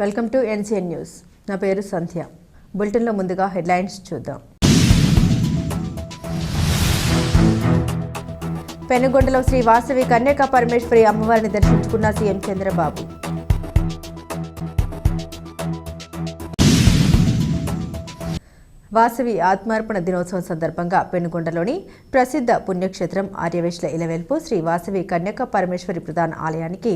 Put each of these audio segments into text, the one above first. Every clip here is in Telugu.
Welcome to NCN news. నా పేరు సంధ్య. బులెటిన్లో ముందుగా హెడ్లైన్స్ చూద్దాం. పెనుగొండలో శ్రీ వాసవి కన్యకా పరమేశ్వరి అమ్మవారిని దర్శించుకున్న సీఎం చంద్రబాబు. వాసవి ఆత్మార్పణ దినోత్సవం సందర్భంగా పెనుగొండలోని ప్రసిద్ధ పుణ్యక్షేత్రం ఆర్యవేశ్ల ఇలవెల్పు శ్రీ వాసవి కన్యక పరమేశ్వరి ప్రధాన ఆలయానికి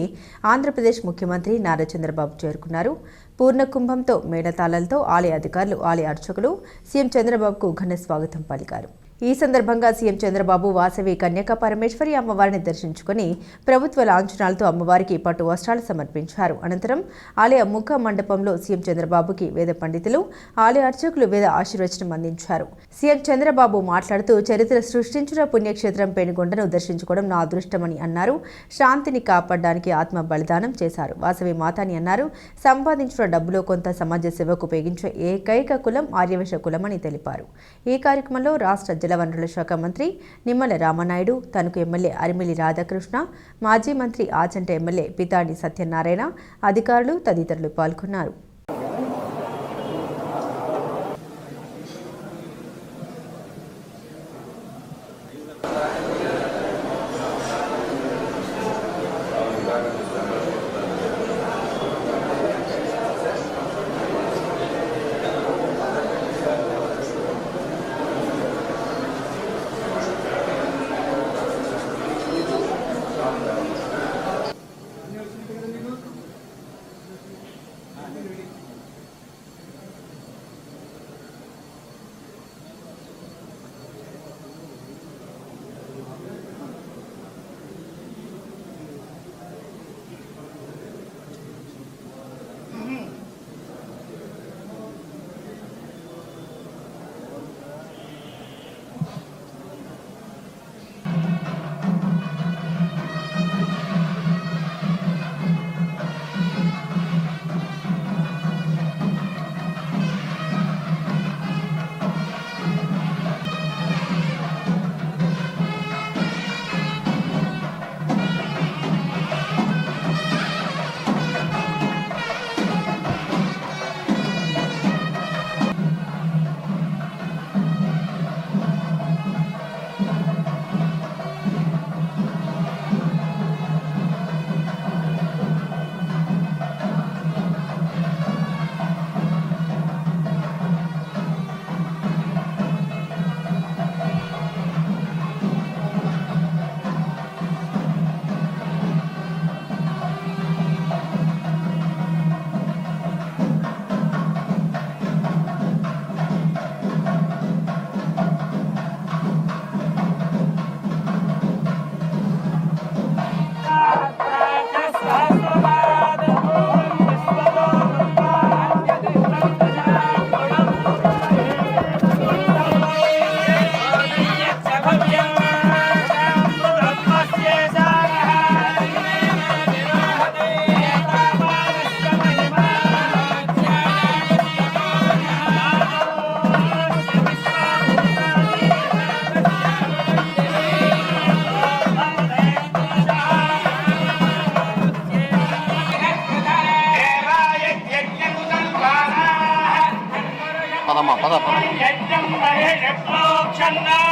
ఆంధ్రప్రదేశ్ ముఖ్యమంత్రి నారా చంద్రబాబు చేరుకున్నారు. పూర్ణకుంభంతో మేళతాళాలతో ఆలయ అధికారులు ఆలయ అర్చకులు సీఎం చంద్రబాబుకు ఘన స్వాగతం పలికారు. ఈ సందర్భంగా సీఎం చంద్రబాబు వాసవి కన్యక పరమేశ్వరి అమ్మవారిని దర్శించుకుని ప్రభుత్వ లాంఛనాలతో అమ్మవారికి పట్టు వస్త్రాలు సమర్పించారు. అనంతరం ఆలయ ముఖ మండపంలో సీఎం చంద్రబాబుకి వేద పండితులు ఆలయ అర్చకులు వేద ఆశీర్వచనం అందించారు. సీఎం చంద్రబాబు మాట్లాడుతూ చరిత్ర సృష్టించిన పుణ్యక్షేత్రం పెనుగొండను దర్శించుకోవడం నా అదృష్టమని అన్నారు. శాంతిని కాపాడడానికి ఆత్మ బలిదానం చేశారు. వాసవి మాతాని అన్నారు సంపాదించిన డబ్బులో కొంత సమాజ సేవకు ఉపయోగించే ఏకైక కులం ఆర్యవేశ కులమని తెలిపారు. ఈ కార్యక్రమంలో రాష్ట్ర జలవనరుల శాఖ మంత్రి నిమ్మల రామనాయుడు తనకు ఎమ్మెల్యే అరిమిలి రాధాకృష్ణ మాజీ మంత్రి ఆచంట ఎమ్మెల్యే పితాడి సత్యనారాయణ అధికారులు తదితరులు పాల్గొన్నారు. জান্নাত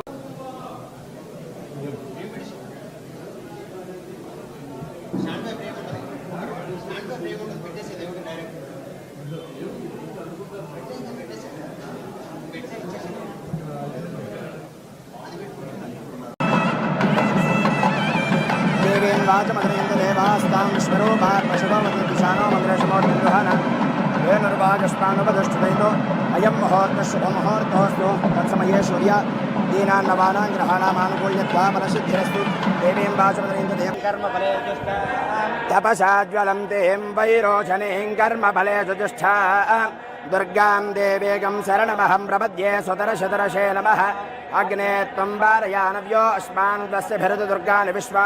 मन्द्रशमोर्निर्वहन वेणुर्वा राजस्मानुपदुष्टदैतो अयं मुहूर्तः शुभमुहूर्तोऽस्तु। तत्समये सूर्य दीनान्नवानां ग्रहाणामानुकूल्यत्वा फलसिद्धिरस्तु देवीं वाचमदनीं कर्मफले तपसा ज्वलं दें वैरोचनीं कर्मफले जुजुष्ठा दुर्गां देवीगं शरणमहं प्रपद्ये सुतरशतरशे नमः। अग्ने त्वं वारयानव्यो अस्मान् तस्य भरतु विश्वा।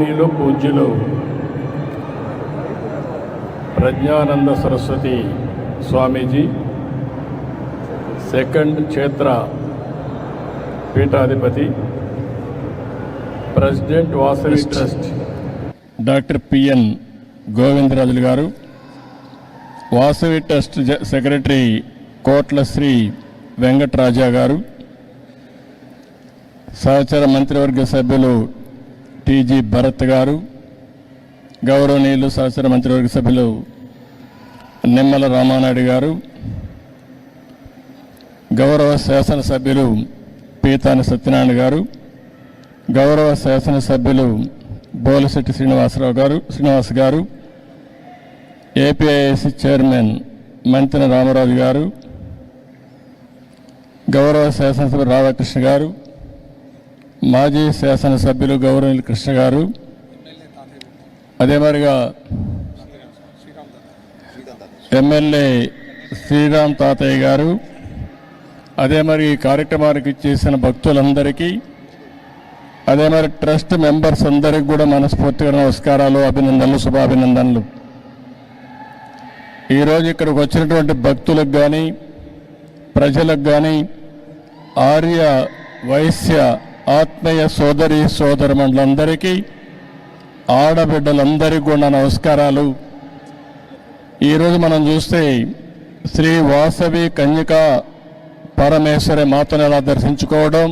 గౌరవనీయులు పూజ్యులు ప్రజ్ఞానంద సరస్వతి స్వామీజీ సెకండ్ క్షేత్ర పీఠాధిపతి president Vasavi trust. Doctor PN Govindarajulu గారు వాసవి ట్రస్ట్ సెక్రటరీ కోట్ల శ్రీ వెంకట్రాజా గారు సహచర మంత్రివర్గ సభ్యులు టీజీ భరత్ గారు గౌరవనీయులు సహచర మంత్రివర్గ సభ్యులు నిమ్మల రామానాయుడు గారు గౌరవ శాసనసభ్యులు పీతాని సత్యనారాయణ గారు గౌరవ శాసనసభ్యులు బోలశెట్టి శ్రీనివాసరావు గారు శ్రీనివాస్ గారు ఏపీఐఎస్సి చైర్మన్ మంతెన రామరాజు గారు గౌరవ శాసనసభ్యులు రాధాకృష్ణ గారు మాజీ శాసనసభ్యులు గౌరవనీయులు కృష్ణ గారు అదే మరిగా ఎమ్మెల్యే శ్రీరామ్ తాతయ్య గారు అదే మరి ఈ కార్యక్రమానికి చేసిన భక్తులందరికీ అదే మరి ట్రస్ట్ మెంబర్స్ అందరికి కూడా మనస్ఫూర్తిగా నమస్కారాలు అభినందనలు శుభాభినందనలు. ఈరోజు ఇక్కడికి వచ్చినటువంటి భక్తులకు కానీ ప్రజలకు కానీ ఆర్య వైశ్య ఆత్మీయ సోదరి సోదరుమండలందరికీ ఆడబిడ్డలందరికీ కూడా నమస్కారాలు. ఈరోజు మనం చూస్తే శ్రీ వాసవి కన్యక పరమేశ్వరి మాతను ఎలా దర్శించుకోవడం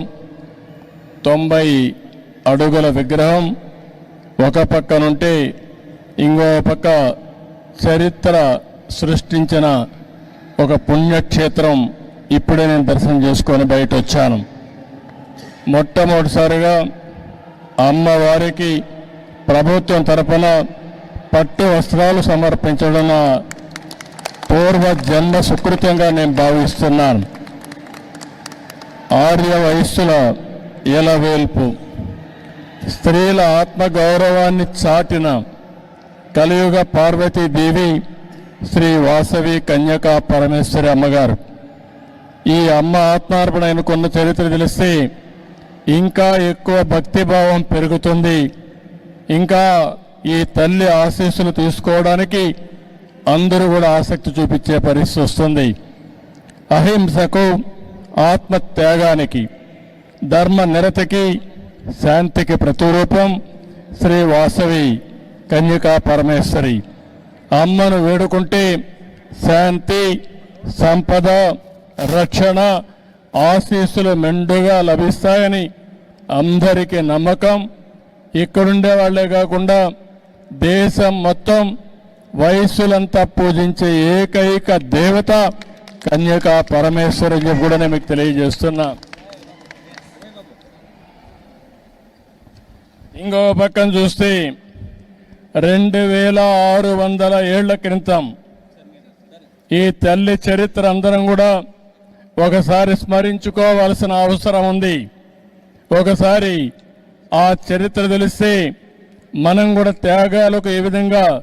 తొంభై అడుగుల విగ్రహం ఒక పక్కనుంటే ఇంకో పక్క చరిత్ర సృష్టించిన ఒక పుణ్యక్షేత్రం ఇప్పుడే నేను దర్శనం చేసుకొని బయట వచ్చాను మొట్టమొదటిసారిగా అమ్మవారికి ప్రభుత్వం తరపున పట్టు వస్త్రాలు సమర్పించడం పూర్వ జన్మ సుకృతంగా నేను భావిస్తున్నాను. ఆర్య వయస్సుల ఎలవేల్పు స్త్రీల ఆత్మగౌరవాన్ని చాటిన కలియుగ పార్వతీదేవి శ్రీ వాసవి కన్యకా పరమేశ్వరి అమ్మగారు. ఈ అమ్మ ఆత్మార్పణ అనుకున్న చరిత్ర తెలిస్తే ఇంకా ఎక్కువ భక్తిభావం పెరుగుతుంది. ఇంకా ఈ తల్లి ఆశీస్సులు తీసుకోవడానికి అందరూ కూడా ఆసక్తి చూపించే పరిస్థితి వస్తుంది. అహింసకు ఆత్మ త్యాగానికి ధర్మ నిరతికి శాంతికి ప్రతిరూపం శ్రీ వాసవి కన్యకా పరమేశ్వరి. అమ్మను వేడుకుంటే శాంతి సంపద రక్షణ ఆశీస్సులు మెండుగా లభిస్తాయని అందరికీ నమ్మకం. ఇక్కడుండే వాళ్ళే కాకుండా దేశం మొత్తం వయస్సులంతా పూజించే ఏకైక దేవత కన్యకా పరమేశ్వరుని చెప్పి కూడా నేను మీకు తెలియజేస్తున్నా. ఇంకో పక్కన చూస్తే రెండు వేల ఆరు వందల ఏళ్ళ క్రితం ఈ తల్లి చరిత్ర అందరం కూడా ఒకసారి స్మరించుకోవాల్సిన అవసరం ఉంది. ఒకసారి ఆ చరిత్ర తెలిస్తే మనం కూడా త్యాగాలకు ఏ విధంగా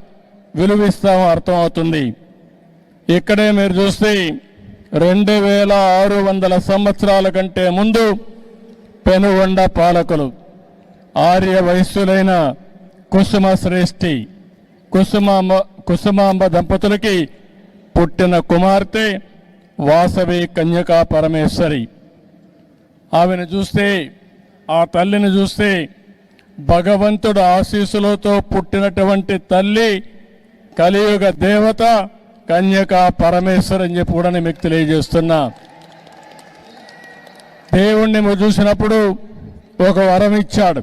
విలువిస్తామో అర్థమవుతుంది. ఇక్కడే మీరు చూస్తే రెండు వేల ఆరు వందల సంవత్సరాల కంటే ముందు పెనుగొండ పాలకులు ఆర్య వయస్సులైన కుసుమ శ్రేష్ఠి కుసుమాంబ కుసుమాంబ దంపతులకి పుట్టిన కుమార్తె వాసవి కన్యకా పరమేశ్వరి. ఆమెను చూస్తే ఆ తల్లిని చూస్తే భగవంతుడు ఆశీస్సులతో పుట్టినటువంటి తల్లి కలియుగ దేవత కన్యక పరమేశ్వర్ అని చెప్పి కూడా నేను మీకు తెలియజేస్తున్నా. దేవుణ్ణి చూసినప్పుడు ఒక వరం ఇచ్చాడు.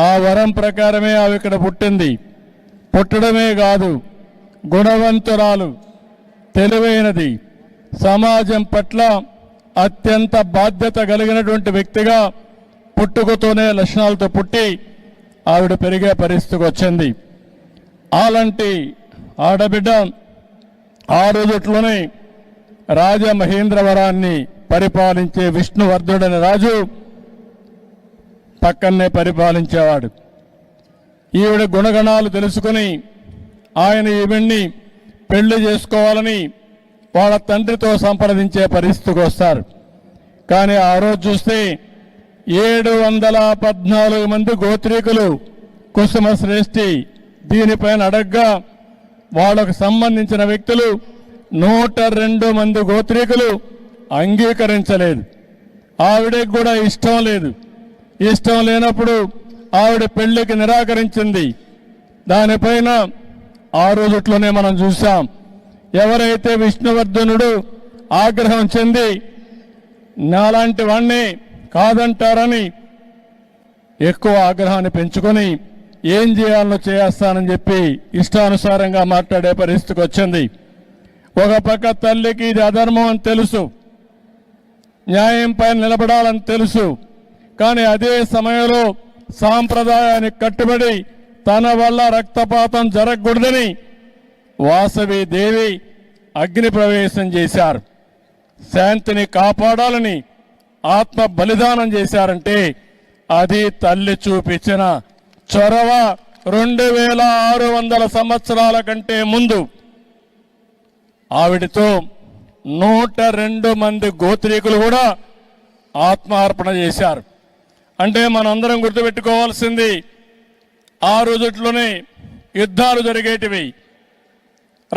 ఆ వరం ప్రకారమే ఆమె ఇక్కడ పుట్టింది. పుట్టడమే కాదు గుణవంతురాలు తెలివైనది సమాజం పట్ల అత్యంత బాధ్యత కలిగినటువంటి వ్యక్తిగా పుట్టుకతోనే లక్షణాలతో పుట్టి ఆవిడ పెరిగే పరిస్థితికి వచ్చింది. అలాంటి ఆడబిడ్డ ఆ రోజుట్లోనే రాజమహేంద్రవరాన్ని పరిపాలించే విష్ణువర్ధుడని రాజు పక్కనే పరిపాలించేవాడు. ఈవిడ గుణగణాలు తెలుసుకుని ఆయన ఈవిడ్ని పెళ్ళి చేసుకోవాలని వాళ్ళ తండ్రితో సంప్రదించే పరిస్థితికి వస్తారు. కానీ ఆ రోజు చూస్తే ఏడు వందల పద్నాలుగు మంది గోత్రీకులు కుసుమ శ్రేష్ఠి దీనిపైన అడగ్గా వాళ్ళకు సంబంధించిన వ్యక్తులు నూట రెండు మంది గోత్రీకులు అంగీకరించలేదు. ఆవిడకి కూడా ఇష్టం లేదు. ఇష్టం లేనప్పుడు ఆవిడ పెళ్ళికి నిరాకరించింది. దానిపైన ఆ రోజుట్లోనే మనం చూసాం ఎవరైతే విష్ణువర్ధనుడు ఆగ్రహం చెంది నాలాంటి వాణ్ణి కాదంటారని ఎక్కువ ఆగ్రహాన్ని పెంచుకొని ఏం చేయాలో చేస్తానని చెప్పి ఇష్టానుసారంగా మాట్లాడే పరిస్థితికి వచ్చింది. ఒక పక్క తల్లికి ఇది అధర్మం అని తెలుసు. న్యాయం పైన నిలబడాలని తెలుసు. కానీ అదే సమయంలో సాంప్రదాయానికి కట్టుబడి తన వల్ల రక్తపాతం జరగకూడదని వాసవి దేవి అగ్ని ప్రవేశం చేశారు. శాంతిని కాపాడాలని ఆత్మ బలిదానం చేశారంటే అది తల్లి చూపించిన చొరవ రెండు వేల ఆరు వందల సంవత్సరాల కంటే ముందు. ఆవిడతో నూట రెండు మంది గోత్రీకులు కూడా ఆత్మార్పణ చేశారు. అంటే మనందరం గుర్తుపెట్టుకోవాల్సింది ఆ రోజుట్లోనే యుద్ధాలు జరిగేటివి.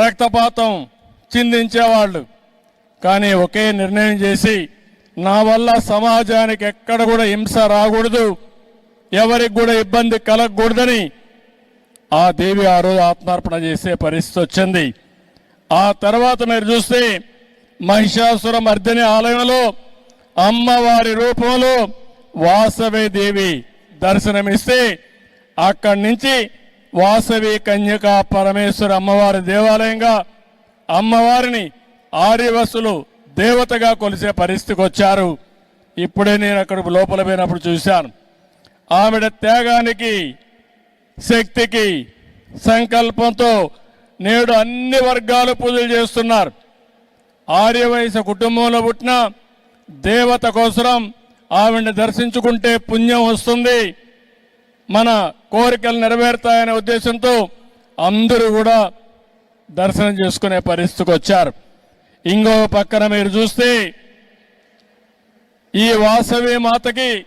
రక్తపాతం చిందించేవాళ్ళు. కానీ ఒకే నిర్ణయం చేసి నా వల్ల సమాజానికి ఎక్కడ కూడా హింస రాకూడదు. ఎవరికి కూడా ఇబ్బంది కలగకూడదని ఆ దేవి ఆ రోజు ఆత్మార్పణ చేసే పరిస్థితి వచ్చింది. ఆ తర్వాత మీరు చూస్తే మహిషాసుర మర్దిని ఆలయంలో అమ్మవారి రూపంలో వాసవి దేవి దర్శనమిస్తే అక్కడి నుంచి వాసవి కన్యకా పరమేశ్వర అమ్మవారి దేవాలయంగా అమ్మవారిని ఆర్యవసులు దేవతగా కొలిసే పరిస్థితికి వచ్చారు. ఇప్పుడే నేను అక్కడ లోపల పోయినప్పుడు చూశాను. ఆవిడ త్యాగానికి శక్తికి సంకల్పంతో నేడు అన్ని వర్గాలు పూజలు చేస్తున్నారు. ఆర్యవయస కుటుంబంలో పుట్టిన దేవత కోసరం ఆవిడని దర్శించుకుంటే పుణ్యం వస్తుంది. మన కోరికలు నెరవేరుతాయనే ఉద్దేశంతో అందరూ కూడా దర్శనం చేసుకునే పరిస్థితికి వచ్చారు. ఇంకో పక్కన మీరు చూస్తే ఈ వాసవి మాతకి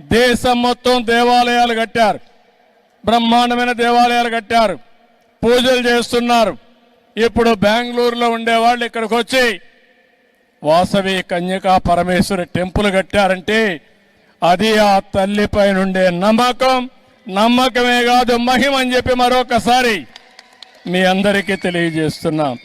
దేశం మొత్తం దేవాలయాలు కట్టారు. బ్రహ్మాండమైన దేవాలయాలు కట్టారు. పూజలు చేస్తున్నారు. ఇప్పుడు బెంగళూరులో ఉండేవాళ్ళు ఇక్కడికి వచ్చి వాసవి కన్యకా పరమేశ్వరి టెంపుల్ కట్టారంటే అది ఆ తల్లిపై నుండే నమ్మకం. నమ్మకమే కాదు మహిమ అని చెప్పి మరొకసారి మీ అందరికీ తెలియజేస్తున్నాం.